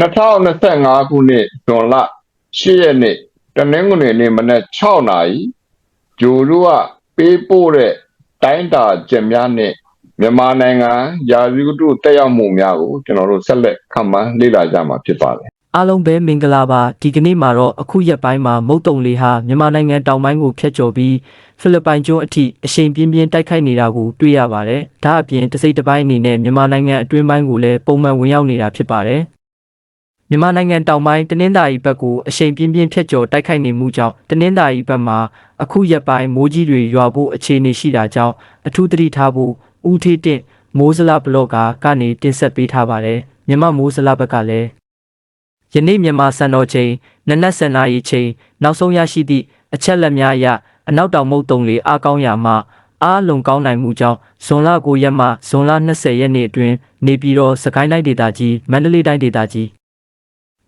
2025ခုနှစ်ဇွန်လ10ရက်နေ့တနင်္ဂနွေနေ့မနက်6နာရီဂျိုတို့ကပေးပို့တဲ့တိုင်းတာချက်များနဲ့မြန်မာနိုင်ငံရာဇဝတ်တုတက်ရောက်မှုများကိုကျွန်တော်တို့ဆက်လက်ခန့်မှန်းလေ့လာကြမှာဖြစ်ပါတယ်အားလုံးပဲမင်္ဂလာပါဒီကနေ့မှာတော့အခုရက်ပိုင်းမှာမုတ်တုံလေးဟာမြန်မာနိုင်ငံတောင်ပိုင်းကိုဖျက်ကျော်ပြီးဖိလစ်ပိုင်ကျွန်းအထိအရှိန်ပြင်းပြင်းတိုက်ခိုက်နေတာကိုတွေ့ရပါတယ်ဒါအပြင်တစ်စိတ်တစ်ပိုင်းအနေနဲ့မြန်မာနိုင်ငံအတွင်းပိုင်းကိုလည်းပုံမှန်ဝင်ရောက်နေတာဖြစ်ပါတယ် မြန်မာနိုင်ငံတောင်ပိုင်းတနင်္သာရီဘက်ကိုအရှိန်ပြင်းပြင်းဖျက်ကျော်တိုက်ခိုက်နေမှုကြောင့်တနင်္သာရီဘက်မှာအခုရက်ပိုင်းမိုးကြီးတွေရွာဖို့အခြေအနေရှိတာကြောင့်အထူးသတိထားဖို့ဦးထေးတင့်မိုးစလဘလော့ကာကနေတင်ဆက်ပေးထားပါတယ်မြန်မာမိုးစလဘက်ကလည်းယနေ့မြန်မာစံတော်ချိန်နနက်7:00နာရီချိန်နောက်ဆုံးရရှိသည့်အချက်လက်များအရအနောက်တောင်မုတ်တုံလေအားကောင်းရာမှအားလုံကောင်းနိုင်မှုကြောင့်ဇွန်လ9ရက်မှဇွန်လ20ရက်နေ့အတွင်းနေပြည်တော်စကိုင်းတိုင်းဒေသကြီးမန္တလေးတိုင်းဒေသကြီး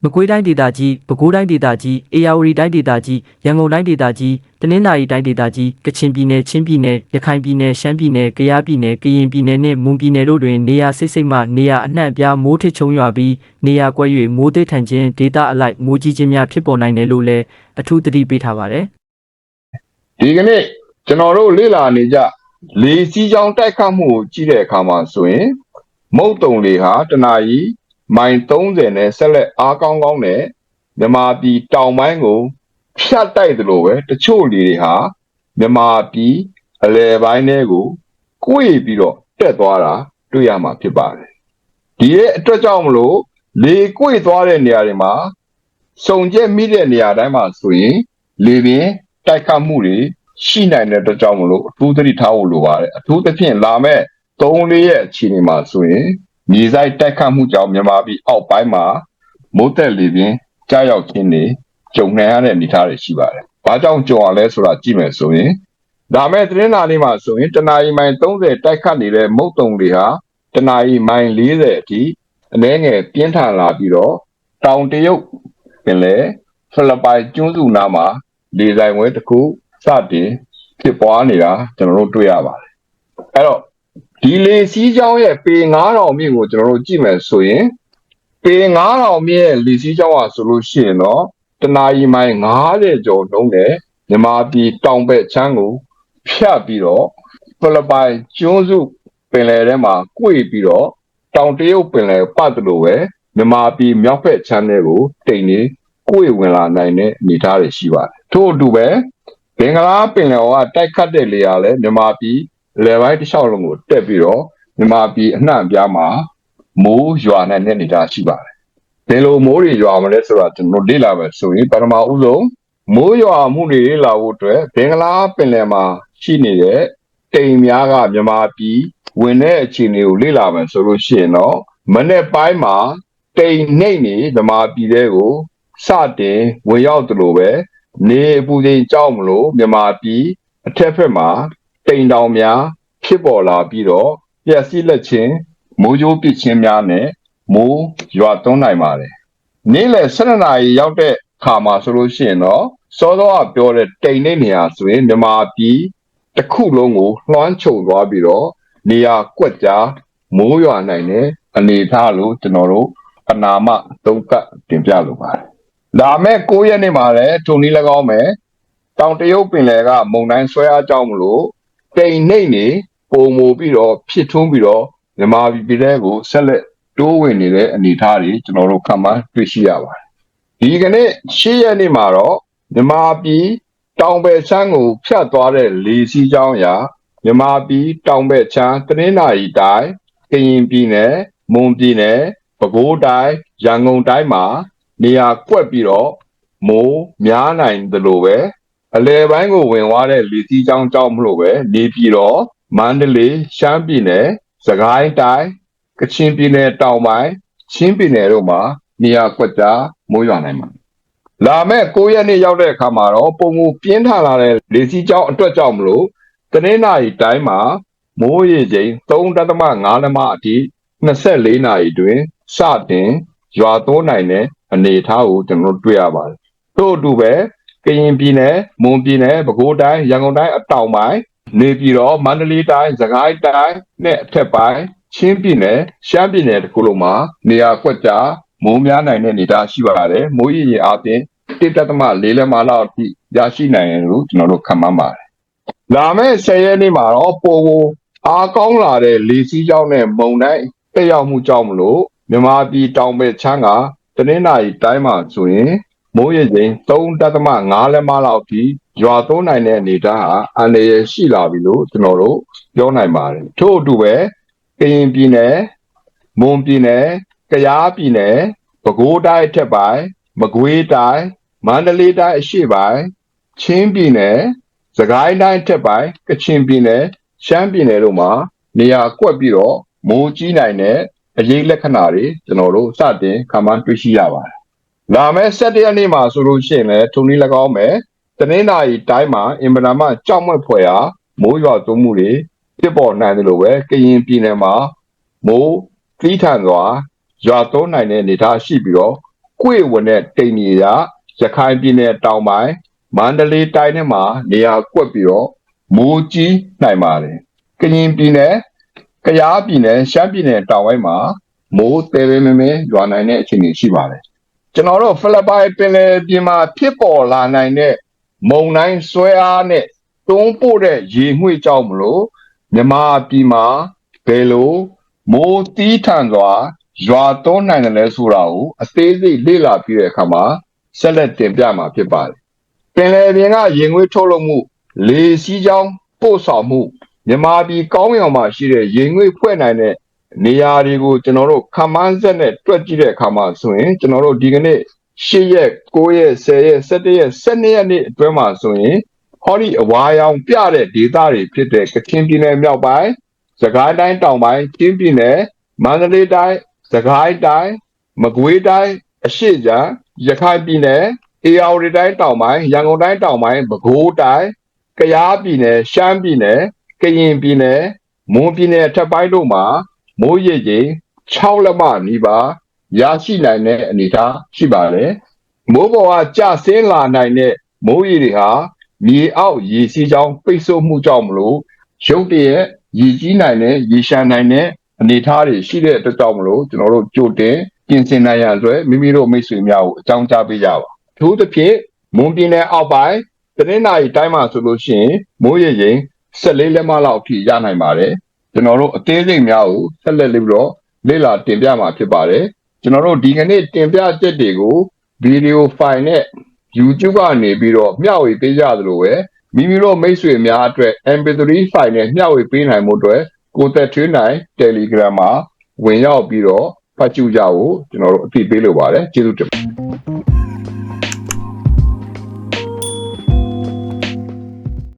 မကွေးတိုင်းဒေသကြီးပဲခူးတိုင်းဒေသကြီးအေရဝတီတိုင်းဒေသကြီးရန်ကုန်တိုင်းဒေသကြီးတနင်္သာရီတိုင်းဒေသကြီးကချင်ပြည်နယ်ချင်းပြည်နယ်ရခိုင်ပြည်နယ်ရှမ်းပြည်နယ်ကယားပြည်နယ်ကရင်ပြည်နယ်နှင့်မွန်ပြည်နယ်တို့တွင်နေရာစိတ်စိတ်မှနေရာအနှံ့အပြားမိုးထစ်ချုံရွာပြီးနေရာကွက်၍မိုးသေးထန်ခြင်းဒေသအလိုက်မိုးကြီးခြင်းများဖြစ်ပေါ်နိုင်တယ်လို့လည်းအထူးသတိပေးထားပါတယ်ဒီကနေ့ကျွန်တော်တို့လေ့လာနေကြလေစီးကြောင်းတိုက်ခတ်မှုကိုကြည့်တဲ့အခါမှာဆိုရင်မုတ်တုံလေဟာတနာရီ မိုင်30နဲ့ဆက်လက်အားကောင်းကောင်းနဲ့မြမာပြည်တောင်ပိုင်းကိုဖြတ်တိုက်သလိုပဲတချို့လေတွေဟာမြမာပြည်အလယ်ပိုင်းတွေကိုကိုယ်ပြီးတော့တက်သွားတာတွေ့ရမှာဖြစ်ပါတယ်ဒီရဲ့အတွက်ကြောင့်မလို့လေကိုယ်သွားတဲ့နေရာတွေမှာစုံကျက်မိတဲ့နေရာတိုင်းမှာဆိုရင်လေပင်တိုက်ခတ်မှုတွေရှိနိုင်တဲ့အတွက်ကြောင့်မလို့အထူးသတိထားဖို့လိုပါတယ်အထူးသဖြင့်လာမဲ့3-4ရက်အခြေအနေမှာဆိုရင် မြေဆိုင်တိုက်ခတ်မှုကြောင့်မြန်မာပြည်အောက်ပိုင်းမှာမိုးတက်လေပင်ကြားရောက်ခြင်းတွေကြုံနိုင်ရတဲ့အနေအထားတွေရှိပါတယ်။ဘာကြောင့်ကြုံရလဲဆိုတာကြည့်မယ်ဆိုရင်ဒါမဲ့သတင်းနာလေးမှာဆိုရင်တနအီမိုင်30တိုက်ခတ်နေတဲ့မုတ်တုံတွေဟာတနအီမိုင်40အထိအနည်းငယ်ပြင်းထန်လာပြီးတော့တောင်တရုတ်ပင်လေဖိလစ်ပိုင်ကျွန်းစုနားမှာလေဆိုင်ဝဲတစ်ခုစတင်ဖြစ်ပွားနေတာကျွန်တော်တို့တွေ့ရပါတယ်။အဲ့တော့ ဒီလေစီးကြောင်းရဲ့ပေ9000မြင့်ကိုကျွန်တော်တို့ကြည့်မယ်ဆိုရင်ပေ9000မြင့်ရဲ့လေစီးကြောင်းဟာဆိုလို့ရှိရင်တော့တနာရီမိုင်90ကျော်နှုန်းနဲ့မြမာပြည်တောင်ဘက်ချမ်းကိုဖြတ်ပြီးတော့ဖိလစ်ပိုင်ကျွန်းစုပင်လယ်ထဲမှာကွေ့ပြီးတော့တောင်တရုတ်ပင်လယ်ပတ်သလိုပဲမြမာပြည်မြောက်ဘက်ချမ်းတွေကိုတိမ်နေကွေ့ဝင်လာနိုင်တဲ့အနေအထားတွေရှိပါတယ်ထို့အတူပဲဘင်္ဂလားပင်လယ်အော်ကတိုက်ခတ်တဲ့လေယာလည်းမြမာပြည် လယ်ပိုင်းတစ်လျှောက်လုံးကိုတက်ပြီးတော့မြမာပြည်အနှံ့အပြားမှာမိုးရွာနိုင်တဲ့အနေအထားရှိပါတယ်ဘယ်လိုမိုးတွေရွာမလဲဆိုတာကျွန်တော်လေ့လာမယ်ဆိုရင်ပထမဦးဆုံးမိုးရွာမှုတွေလေ့လာဖို့အတွက်ဘင်္ဂလားပင်လယ်မှာရှိနေတဲ့တိမ်များကမြမာပြည်ဝင်တဲ့အခြေအနေကိုလေ့လာမယ်ဆိုလို့ရှိရင်တော့မနေ့ပိုင်းမှာတိမ်နှိမ့်နေမြမာပြည်တွေကိုစတင်ဝင်ရောက်သလိုပဲနေအပူချိန်ကြောက်မလို့မြမာပြည်အထက်ဘက်မှာ တိမ်တောင်များ ဖြစ်ပေါ်လာပြီးတော့ပျက်စီးလက်ချင်းမိုးကြိုးပစ်ချင်းများနဲ့မိုးရွာသွန်းနိုင်ပါတယ်နေ့လယ်12နာရီရောက်တဲ့ခါမှာဆိုလို့ရှိရင်တော့စောစောကပြောတဲ့တိမ်နေနေရာဆိုရင်မြမာပြည်တစ်ခုလုံးကိုလွှမ်းခြုံသွားပြီးတော့နေရာကွက်ကြားမိုးရွာနိုင်တဲ့အနေအထားလို့ကျွန်တော်တို့ပနာမသုံးကပ်တင်ပြလိုပါတယ်။ဒါမဲ့9ရက်နေ့မှာလည်းထုံနည်း၎င်းမယ်တောင်တရုတ်ပင်လယ်ကမုန်တိုင်းဆွဲအားကြောင့်မလို့ တိမ်နှိမ့်နေပုံမူပြီးတော့ဖြစ်ထွန်းပြီးတော့မြမာပြည်ပြည်တဲ့ကိုဆက်လက်တိုးဝင်နေတဲ့အနေအထားတွေကျွန်တော်တို့ခံမှန်းတွေ့ရှိရပါတယ်။ဒီကနေ့ရှေ့ရက်နေ့မှာတော့မြမာပြည်တောင်ဘက်ချမ်းကိုဖြတ်သွားတဲ့လေစီးကြောင်းရာမြမာပြည်တောင်ဘက်ချမ်းတနင်္သာရီတိုင်းကရင်ပြည်နယ်မွန်ပြည်နယ်ပဲခူးတိုင်းရန်ကုန်တိုင်းမှာနေရာကွက်ပြီးတော့မိုးများနိုင်သလိုပဲ အလဲပိုင်းကိုဝင်သွားတဲ့လေစီးကြောင်းကြောင့်မလို့ပဲနေပြည်တော်မန္တလေးရှမ်းပြည်နယ်စကိုင်းတိုင်းကချင်ပြည်နယ်တောင်ပိုင်းချင်းပြည်နယ်တို့မှာနေရာကွက်ကြားမိုးရွာနိုင်မှာလာမဲ့9ရက်နေ့ရောက်တဲ့အခါမှာတော့ပုံမူပြင်းထန်လာတဲ့လေစီးကြောင်းအတွက်ကြောင့်မလို့တနင်္လာရီတိုင်းမှာမိုးရေချိန်3.5လက်မအထိ24နာရီတွင်စတင်ရွာသွန်းနိုင်တဲ့အနေအထားကိုကျွန်တော်တို့တွေ့ရပါတယ်ထို့အတူပဲ ကရင်ပြည်နယ်မွန်ပြည်နယ်ပဲခူးတိုင်းရန်ကုန်တိုင်းအတောင်ပိုင်းနေပြည်တော်မန္တလေးတိုင်းစကိုင်းတိုင်းနဲ့အထက်ပိုင်းချင်းပြည်နယ်ရှမ်းပြည်နယ်တခုလုံးမှာနေရာကွက်ကြားမိုးများနိုင်တဲ့အနေအထားရှိပါတယ်မိုးရည်ရအပြင်တစ်တက်သမ၄လက်မလောက်အထိရရှိနိုင်တယ်လို့ကျွန်တော်တို့ခန့်မှန်းပါတယ်လာမယ့်10ရက်နေ့မှာတော့ပိုကိုအားကောင်းလာတဲ့လေစီးကြောင်းနဲ့မုန်တိုင်းတက်ရောက်မှုကြောင့်မလို့မြန်မာပြည်တောင်ဘက်ချမ်းကတနင်္လာရီတိုင်းမှာဆိုရင် မိုးရေချိန်3.5လက်မလောက်အထိရွာသွန်းနိုင်တဲ့အနေအထားဟာအန္တရာယ်ရှိလာပြီလို့ကျွန်တော်တို့ပြောနိုင်ပါတယ်ထို့အတူပဲကရင်ပြည်နယ်မွန်ပြည်နယ်ကယားပြည်နယ်ပဲခူးတိုင်းအထက်ပိုင်းမကွေးတိုင်းမန္တလေးတိုင်းအရှေ့ပိုင်းချင်းပြည်နယ်စကိုင်းတိုင်းအထက်ပိုင်းကချင်ပြည်နယ်ရှမ်းပြည်နယ်တို့မှာနေရာကွက်ပြီးတော့မိုးကြီးနိုင်တဲ့အရေးလက္ခဏာတွေကျွန်တော်တို့စတင်ခံမှန်းတွေ့ရှိရပါတယ်။ လာမယ့်၁၇ရက်နေ့မှာဆိုလို့ရှိရင်လည်းထုံနည်း၎င်းပဲတနင်္လာရီတိုင်းမှာအင်ဗနာမကြောက်မွက်ဖွယ်ဟာမိုးရွာသွန်းမှုတွေဖြစ်ပေါ်နိုင်တယ်လို့ပဲကရင်ပြည်နယ်မှာမိုးသီးထန်စွာရွာသွန်းနိုင်တဲ့အနေအထားရှိပြီးတော့ကွေဝင်တဲ့တိမ်ကြီးရာရခိုင်ပြည်နယ်တောင်ပိုင်းမန္တလေးတိုင်းထဲမှာနေရာကွက်ပြီးတော့မိုးကြီးနိုင်ပါတယ်။ကရင်ပြည်နယ်ကယားပြည်နယ်ရှမ်းပြည်နယ်တောင်ပိုင်းမှာမိုးတဲတဲမဲမဲရွာနိုင်တဲ့အခြေအနေရှိပါတယ်။ ကျွန်တော်တို့ဖိလစ်ပိုင်ပင်လယ်ပြင်မှာဖြစ်ပေါ်လာနိုင်တဲ့မုန်တိုင်းဆွဲအားနဲ့တွန်းပို့တဲ့ရေငွေ့ကြောင့်မလို့မြမပြည်မှာဘယ်လိုမိုးတီးထန်စွာရွာသွန်းနိုင်တယ်လဲဆိုတာကိုအသေးစိတ်လေ့လာပြီးတဲ့အခါမှာဆက်လက်တင်ပြမှာဖြစ်ပါတယ်။ပင်လယ်ပြင်ကရေငွေ့ထုတ်လုပ်မှုလေစီးကြောင်းပို့ဆောင်မှုမြမပြည်ကောင်းရောင်မှာရှိတဲ့ရေငွေ့ဖွဲ့နိုင်တဲ့ နေရာတွေကိုကျွန်တော်တို့ခမန်းဆက်နဲ့တွက်ကြည့်တဲ့အခါမှာဆိုရင်ကျွန်တော်တို့ဒီကနေ့၈ရက်9ရက်10ရက်17ရက်12ရက်နေ့အတွင်းမှာဆိုရင်ဟောဒီအဝါရောင်ပြတဲ့ဒေသတွေဖြစ်တဲ့ကချင်ပြည်နယ်မြောက်ပိုင်းစကိုင်းတိုင်းတောင်ပိုင်းချင်းပြည်နယ်မန္တလေးတိုင်းစကိုင်းတိုင်းမကွေးတိုင်းအရှိချံရခိုင်ပြည်နယ်အေရဝတီတိုင်းတောင်ပိုင်းရန်ကုန်တိုင်းတောင်ပိုင်းပဲခူးတိုင်းကယားပြည်နယ်ရှမ်းပြည်နယ်ကရင်ပြည်နယ်မွန်ပြည်နယ်ထပ်ပိုင်းတို့မှာ မိုးရေချိန်6လက်မနီးပါးရရှိနိုင်တဲ့အနေအထားရှိပါတယ်မိုးပေါ်ကကျဆင်းလာနိုင်တဲ့မိုးရေတွေဟာမြေအောက်ရေစီးကြောင်းပိတ်ဆို့မှုကြောင့်မလို့ရုတ်တရက်ရေကြီးနိုင်တဲ့ရေရှမ်းနိုင်တဲ့အနေအထားတွေရှိတဲ့အတွက်ကြောင့်မလို့ကျွန်တော်တို့ကြိုတင်ပြင်ဆင်နိုင်ရန်အတွက်မိမိတို့မိတ်ဆွေများကိုအကြောင်းကြားပေးကြပါအထူးသဖြင့်မွန်ပြည်နယ်အောက်ပိုင်းတနင်္လာရီတိုင်းမှာဆိုလို့ရှိရင်မိုးရေချိန်14လက်မလောက်အထိရနိုင်ပါတယ် ကျွန်တော်တို့အသေးစိတ်များကိုဆက်လက်လေးပြီးတော့လေ့လာတင်ပြမှာဖြစ်ပါတယ်ကျွန်တော်တို့ဒီကနေ့တင်ပြချက်တွေကိုဗီဒီယိုဖိုင်နဲ့ YouTube ကနေပြီးတော့မျှဝေပေးကြသလိုပဲမိမိတို့မိတ်ဆွေများအတွက် MP3 ဖိုင်နဲ့မျှဝေပေးနိုင်မှုအတွက်ကိုသက်ထွေးနိုင် Telegram မှာဝင်ရောက်ပြီးတော့ဖတ်ကြည့်ကြဖို့ကျွန်တော်တို့အသိပေးလိုပါတယ်ကျေးဇူးတင်ပါတယ်